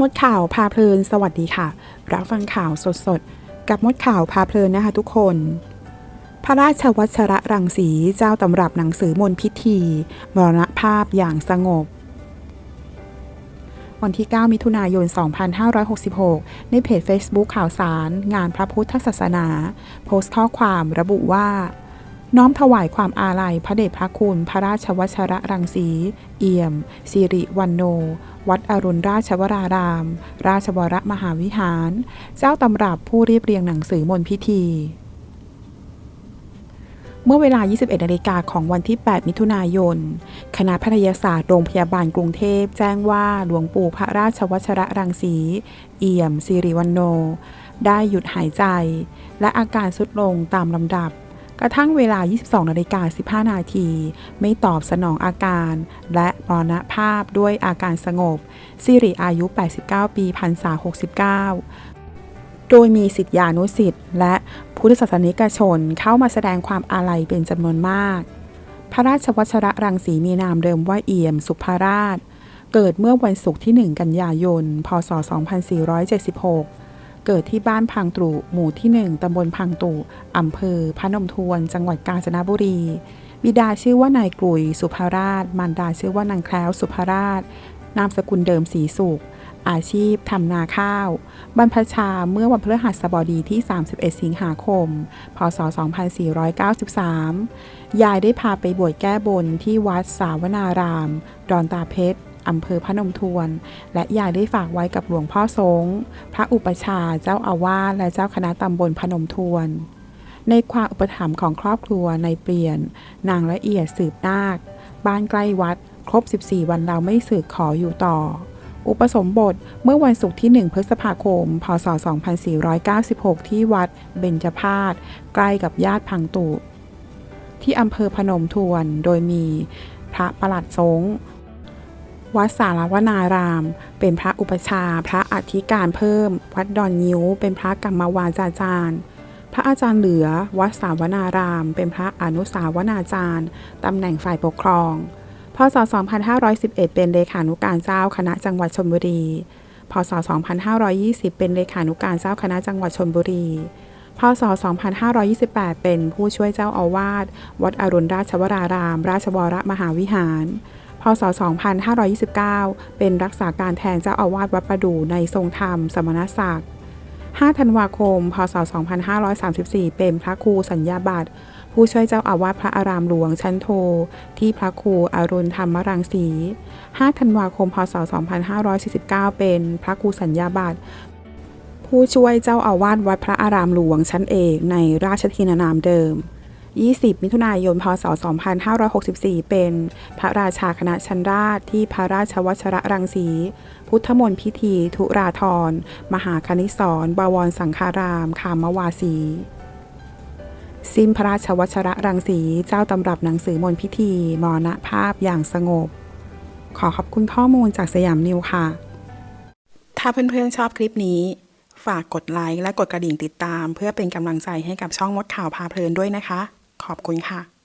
มดข่าวพาเพลิน สวัสดีค่ะ รับฟังข่าวสดๆ กับมดข่าวพาเพลินนะคะทุกคน พระราชวัชระรังสีเจ้าตำรับหนังสือมนพิธีมรณภาพอย่างสงบ วันที่ 9 มิถุนายน 2566 ในเพจ Facebook ข่าวสาร งานพระพุทธศาสนา โพสต์ข้อความระบุว่า น้อมถวายความอาลัยพระเดชพระคุณ พระราชวัชระรังสี เอี่ยม สิริวันโน วัดอรุณราชวราราม ราชวรมหาวิหาร เจ้าตำรับผู้เรียบเรียงหนังสือมนต์พิธี เมื่อเวลา 21นาฬิกาของวันที่ 8 มิถุนายน คณะแพทยศาสตร์โรงพยาบาลกรุงเทพแจ้งว่าหลวงปู่พระราชวัชระรังสี เอี่ยมสิริวันโน ได้หยุดหายใจ และอาการสุดลงตามลำดับ กระทั่งเวลา 22นาฬิกา15 นาที ไม่ตอบสนองอาการ และมรณภาพด้วยอาการสงบ สิริอายุ 89 ปีพรรษา 69 โดยมีสิทธิานุสิทธิ์และพุทธศาสนิกชนเข้ามาแสดงความอาลัยเป็นจำนวนมาก พระราชวัชระรังสีมีนามเดิมว่าเอี่ยม สุภราช เกิดเมื่อวันศุกร์ที่ 1 กันยายน พศ 2476 เกิดที่บ้านพังตรุหมู่ที่ 1ตำบลพังตรุอำเภอพนมทวน จังหวัดกาญจนบุรี บิดาชื่อว่านายกลุยสุภาราช มารดาชื่อว่านางแคล้วสุภาราช นามสกุลเดิมสีสุข อาชีพทำนาข้าว บรรพชาเมื่อวันพฤหัสบดีที่ 31 สิงหาคม พศ 2493 ยายได้พาไปบวชแก้บนที่วัดสาวนาราม ดอนตาเพชร อำเภอพนมทวน และยายได้ฝากไว้กับหลวงพ่อสงฆ์พระอุปชาเจ้าอาวาสและเจ้าคณะตำบลพนมทวน ในความอุปถัมภ์ของครอบครัวในเปลี่ยน นางละเอียดสืบนาค บ้านใกล้วัด ครบ 14 วันเราไม่สึกขออยู่ต่อ อุปสมบทเมื่อวันศุกร์ที่ 1 พฤษภาคม พศ 2496 ที่วัดเบญจพาศใกล้กับญาติพังตุที่อำเภอพนมทวน โดยมีพระประหลัดสงฆ์ วัดสารวนาราม เป็นพระอุปชา พระอธิการเพิ่ม วัดดอนนิ้ว เป็นพระกรรมวาจาจารย์ พระอาจารย์เหลือ วัดสาวนาราม เป็นพระอนุสาวนาจารย์ ตำแหน่งฝ่ายปกครอง พศ 2511 เป็นเลขานุการเจ้าคณะจังหวัดชลบุรี พศ 2520 เป็นเลขานุการเจ้าคณะจังหวัดชลบุรี พศ 2528 เป็นผู้ช่วยเจ้าอาวาส วัดอรุณราชวราราม ราชวรมหาวิหาร ศ 2529 เป็นรักษาการแทนเจ้าอาวาสวัดประดู่ในทรงธรรม สมณศักดิ์ 5 ธันวาคม พศ 2534 เป็นพระครูสัญญาบัตรผู้ช่วยเจ้าอาวาสพระอารามหลวงชั้นโท ที่พระครูอรุณธรรมรังสี 5 ธันวาคม พศ 2549 เป็นพระครูสัญญาบัตรผู้ช่วยเจ้าอาวาสวัดพระอารามหลวงชั้นเอกในราชทินานามเดิม 20 มิถุนายน พศ 2564 เป็นพระราชาคณะชันราชที่พระราชวัชระรังสี พุทธมนต์พิธีทุราธร มหาคณิสรบวรสังฆาราม คามวาสีซิมพระราชวัชระรังสี เจ้าตำรับหนังสือมนต์พิธี มรณภาพอย่างสงบ ขอขอบคุณข้อมูลจากสยามนิวค่ะ ถ้าเพื่อนๆชอบคลิปนี้ฝากกดไลค์และกดกระดิ่งติดตาม เพื่อเป็นกำลังใจให้กับช่องมดข่าวพาเพลินด้วยนะคะ ขอบคุณค่ะ